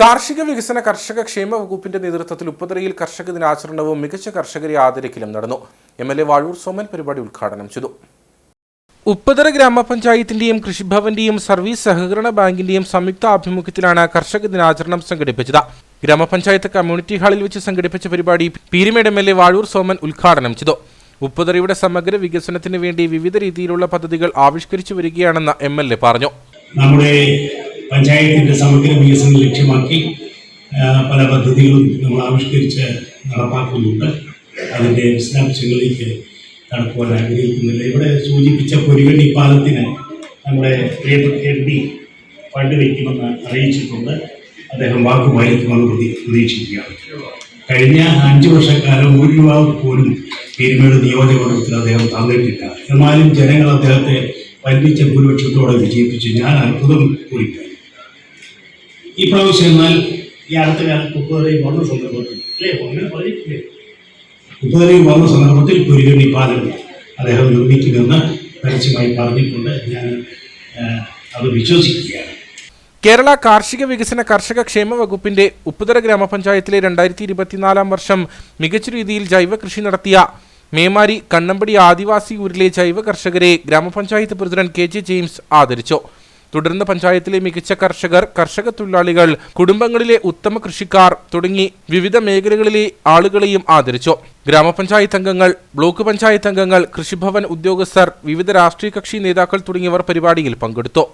കാർഷിക വികസന കർഷക ക്ഷേമ വകുപ്പിന്റെ നേതൃത്വത്തിൽ ഉപ്പതറയിൽ കർഷക ദിനാചരണവും മികച്ച കർഷകരെ ആദരിക്കലും നടന്നു. M L A Vazhoor Soman പരിപാടി ഉദ്ഘാടനം ചെയ്തു. ഉപ്പതറ ഗ്രാമപഞ്ചായത്തിന്റെയും കൃഷിഭവന്റെയും സർവീസ് സഹകരണ ബാങ്കിന്റെയും സംയുക്ത ആഭിമുഖ്യത്തിലാണ് കർഷക ദിനാചരണം സംഘടിപ്പിച്ചത്. ഗ്രാമപഞ്ചായത്ത് കമ്മ്യൂണിറ്റി ഹാളിൽ വെച്ച് സംഘടിപ്പിച്ച പരിപാടി Peermade M L A Vazhoor Soman ഉദ്ഘാടനം ചെയ്തു. ഉപ്പതറയുടെ സമഗ്ര വികസനത്തിന് വേണ്ടി വിവിധ രീതിയിലുള്ള പദ്ധതികൾ ആവിഷ്കരിച്ചു വരികയാണെന്ന് എം എൽ എ പറഞ്ഞു. നമ്മുടെ പഞ്ചായത്തിന്റെ സമഗ്ര വികസനം ലക്ഷ്യമാക്കി പല പദ്ധതികളും നമ്മൾ ആവിഷ്കരിച്ച് നടപ്പാക്കുന്നുണ്ട്. അതിന്റെ വിശദാംശങ്ങളിലേക്ക് നടക്കുവാൻ ആഗ്രഹിക്കുന്നില്ല. ഇവിടെ സൂചിപ്പിച്ച പൊരുകണ്ണി പാലത്തിന് നമ്മുടെ എം ഡി ഫണ്ട് വയ്ക്കുമെന്ന് അറിയിച്ചിട്ടുണ്ട്. അദ്ദേഹം വാക്ക് വായിക്കുമെന്ന് പ്രതി പ്രതീക്ഷിക്കുകയാണ്. കഴിഞ്ഞ അഞ്ച് വർഷക്കാലം ഒരു രൂപ പോലും പീരുമേട് നിയോജകമണ്ഡലത്തിൽ അദ്ദേഹം തന്നിട്ടില്ല. എന്നാലും ജനങ്ങൾ അദ്ദേഹത്തെ വൻപിച്ച ഭൂരിപക്ഷത്തോടെ വിജയിപ്പിച്ചു. ഞാൻ അത്ഭുതം കൂടിപ്പോയി. ഈ പ്രാവശ്യം എന്നാൽ ഈ അടുത്ത കാലത്ത് ഉപ്പുതറയിൽ വന്ന സന്ദർഭത്തിൽ അല്ലേ? അങ്ങനെ പറഞ്ഞിട്ടില്ലേ ഉപ്പുതറയിൽ വന്ന സന്ദർഭത്തിൽ പുരുകണി പാലം അദ്ദേഹം നിർമ്മിക്കുമെന്ന് പരസ്യമായി പറഞ്ഞിട്ടുണ്ട്. ഞാൻ അത് വിശ്വസിക്കുകയാണ്. കേരള കാർഷിക വികസന കർഷക ക്ഷേമ വകുപ്പിന്റെ ഉപ്പുതറ ഗ്രാമപഞ്ചായത്തിലെ രണ്ടായിരത്തി ഇരുപത്തിനാലാം വർഷം മികച്ച രീതിയിൽ ജൈവ കൃഷി നടത്തിയ മേമാരി കണ്ണമ്പടി ആദിവാസി ഊരിലെ ജൈവ കർഷകരെ ഗ്രാമപഞ്ചായത്ത് പ്രസിഡന്റ് കെ ജെ ജെയിംസ് ആദരിച്ചു. തുടർന്ന് പഞ്ചായത്തിലെ മികച്ച കർഷകർ കർഷക തൊഴിലാളികൾ കുടുംബങ്ങളിലെ ഉത്തമ കൃഷിക്കാർ തുടങ്ങി വിവിധ മേഖലകളിലെ ആളുകളെയും ആദരിച്ചു. ഗ്രാമപഞ്ചായത്ത് അംഗങ്ങൾ ബ്ലോക്ക് പഞ്ചായത്ത് അംഗങ്ങൾ കൃഷിഭവൻ ഉദ്യോഗസ്ഥർ വിവിധ രാഷ്ട്രീയ കക്ഷി നേതാക്കൾ തുടങ്ങിയവർ പരിപാടിയിൽ പങ്കെടുത്തു.